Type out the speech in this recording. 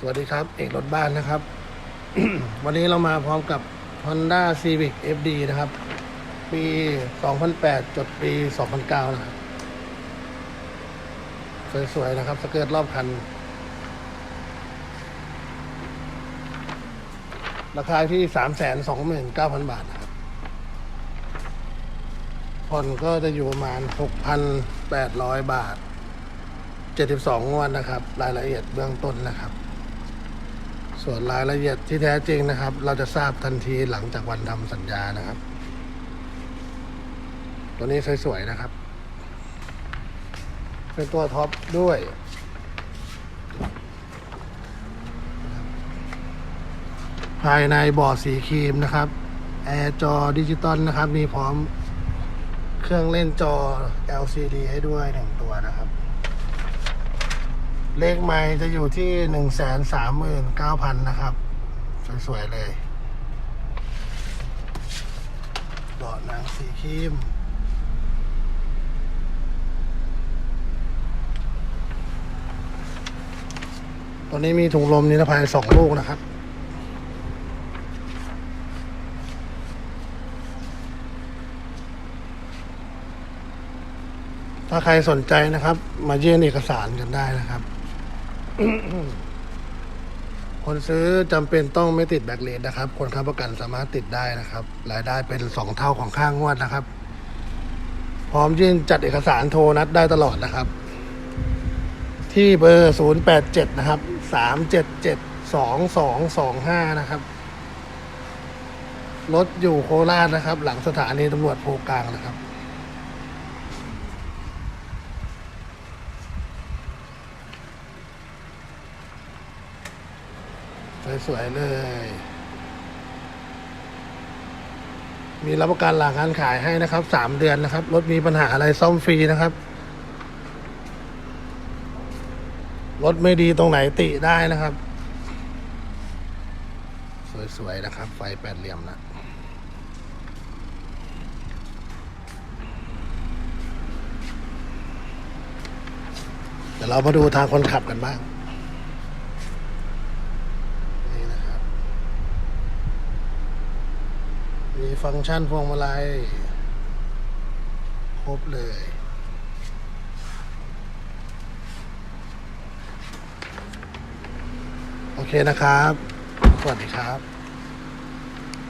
สวัสดีครับ เอกรถบ้านนะครับ วันนี้เรามาพร้อมกับ Honda Civic FD นะครับ ปี 2008 จดปี 2009 นะครับ สวย ๆ นะครับ สเกิร์ตรอบคัน ราคาที่ 329,000 บาทนะครับ ผ่อนก็จะอยู่ประมาณ 6,800 บาท 72 งวดนะครับ รายละเอียดเบื้องต้นนะครับ ส่วนรายละเอียดที่แท้จริงนะครับ เราจะทราบทันทีหลังจากวันทำสัญญานะครับ ตัวนี้สวยๆนะครับ เป็นตัวท็อปด้วยภายในบอร์ดสีครีมนะครับแอร์จอดิจิตอลนะครับ มีพร้อมเครื่องเล่นจอ LCD ให้ด้วยหนึ่งตัวนะครับ เลขไม้จะอยู่ที่หนึ่งแสนสามหมื่นเก้าพันนะครับ สวย ๆ เลยเบาะหนังสีครีมตอนนี้มีถุงลมนิรภัยสองลูกนะครับ ถ้าใครสนใจนะครับ มาเยื่นเอกสารกันได้นะครับ คนซื้อจำเป็นต้องไม่ติดแบล็คเลนนะครับ คนค้ำประกันสามารถติดได้นะครับ รายได้เป็นสองเท่าของค่างวดนะครับ พร้อมยื่นจัดเอกสารโทรนัดได้ตลอดนะครับ ที่เบอร์ 087 นะครับ 377 2225 นะครับ รถอยู่โคราชนะครับ หลังสถานีตำรวจโพกลางนะครับ สวยๆเลย มีรับประกันหลังการขายให้นะครับสามเดือนนะครับ รถมีปัญหาอะไรซ่อมฟรีนะครับ รถไม่ดีตรงไหนติได้นะครับ สวยๆนะครับ ไฟแปดเหลี่ยมนะเดี๋ยวเรามาดูทางคนขับกันบ้าง นี่นะครับ มีฟังก์ชันพวงมาลัยครบเลย โอเคนะครับ สวัสดีครับ